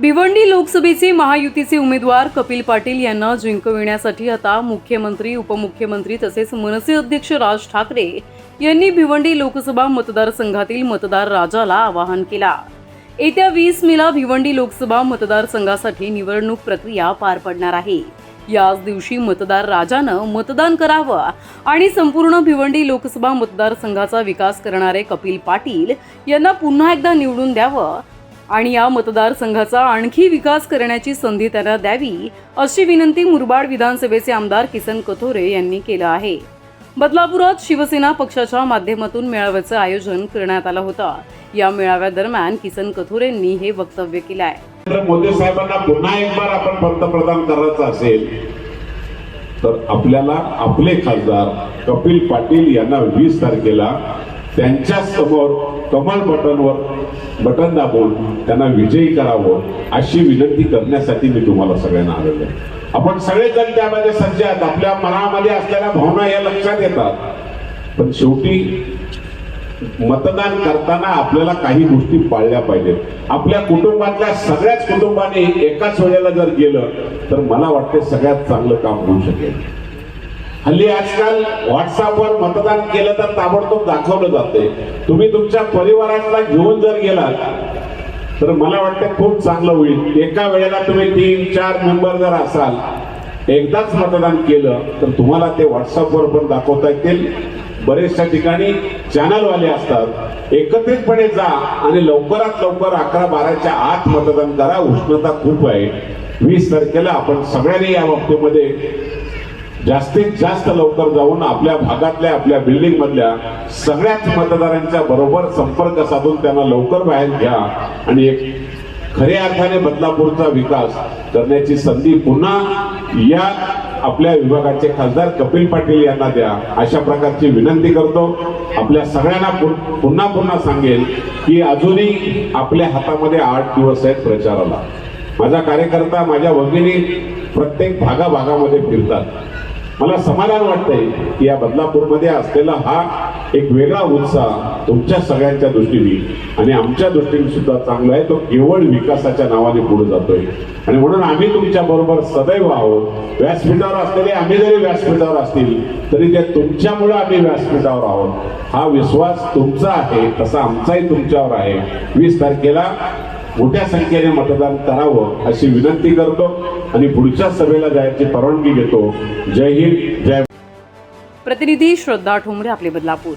भिवंडी लोकसभेचे महायुतीचे उमेदवार कपिल पाटील यांना जिंकविण्यासाठी आता मुख्यमंत्री उपमुख्यमंत्री तसेच मनसे अध्यक्ष राज ठाकरे यांनी भिवंडी लोकसभा मतदारसंघातील मतदार राजाला आवाहन केला. येत्या वीस मेला भिवंडी लोकसभा मतदारसंघासाठी निवडणूक प्रक्रिया पार पडणार आहे. याच दिवशी मतदार राजानं मतदान करावं आणि संपूर्ण भिवंडी लोकसभा मतदारसंघाचा विकास करणारे कपिल पाटील यांना पुन्हा एकदा निवडून द्यावं आणि या मतदारसंघाचा आणखी विकास करण्याची संधी त्यांना द्यावी अशी विनंती मुरबाड विधानसभेचे आमदार किसन कथोरे यांनी केलं आहे. बदलापुरात शिवसेना पक्षाच्या माध्यमातून मेळाव्याचं आयोजन करण्यात आलं होतं. या मेळाव्यादरम्यान किसन कथोरेंनी हे वक्तव्य केलं आहे नरेंद्र मोदी साहेबांना पुन्हा एक बार आपण पंतप्रधान करायचं असेल तर आपल्याला आपले खासदार कपिल पाटील यांना वीस तारखेला त्यांच्यासमोर कमल बटनवर बटन दाबून त्यांना विजयी करावं अशी विनंती करण्यासाठी मी तुम्हाला सगळ्यांना आलेलो आहे. आपण सगळेजण त्यामध्ये सज्ज आहात. आपल्या मनामध्ये असलेल्या भावना या लक्षात येतात. पण शेवटी मतदान करताना आपल्याला काही गोष्टी पाळल्या पाहिजेत. आपल्या कुटुंबातल्या सगळ्याच कुटुंबाने एकाच वेळेला जर गेलं तर मला वाटते सगळ्यात चांगलं काम होऊ शकेल. हल्ली आजकाल व्हॉट्सअपवर मतदान केलं तर ताबडतोब दाखवलं जाते तुम्ही तुमच्या परिवारातला घेऊन जर गेलात तर मला वाटतं खूप चांगलं होईल. एका वेळेला तुम्ही तीन चार मेंबर जर असाल एकदाच मतदान केलं तर तुम्हाला ते व्हॉट्सअपवर पण दाखवता येतील. बरेचशा ठिकाणी चॅनलवाले असतात. एकत्रितपणे जा आणि लवकरात लवकर अकरा बाराच्या आत मतदान करा. उष्णता खूप आहे. वीस तारखेला आपण सगळ्यांनी या बाबतीमध्ये जास्तीत जास्त लवकर जाऊन आपल्या भागातल्या आपल्या बिल्डिंग मधल्या सगळ्याच मतदारांच्या बरोबर संपर्क साधून त्यांना लवकर बाहेर घ्या. आणि एक खऱ्या अर्थाने बदलापूरचा विकास करण्याची संधी पुन्हा या आपल्या विभागाचे खासदार कपिल पाटील यांना द्या. अशा प्रकारची विनंती करतो. आपल्या सगळ्यांना पुन्हा पुन्हा सांगेल की अजूनही आपल्या हातामध्ये आठ दिवस आहेत प्रचाराला. माझा कार्यकर्ता माझ्या भगिनी प्रत्येक भागाभागामध्ये फिरतात. मला समाधान वाटतंय की या बदलापूरमध्ये असलेला हा एक वेगळा उत्साह तुमच्या सगळ्यांच्या दृष्टीने आणि आमच्या दृष्टीने सुद्धा चांगला आहे. तो केवळ विकासाच्या नावाने पुढे जातोय. आणि म्हणून आम्ही तुमच्या बरोबर सदैव आहोत. व्यासपीठावर असलेले आम्ही जरी व्यासपीठावर असतील तरी ते तुमच्यामुळे आम्ही व्यासपीठावर आहोत. हा विश्वास तुमचा आहे तसा आमचाही तुमच्यावर आहे. वीस तारखेला मोठ्या संख्येने मतदान करावं अशी विनंती करतो आणि पुढच्या सभेला जायची परवानगी घेतो. जय हिंद जय प्रतिनिधी श्रद्धा ठोंबरे आपले बदलापूर.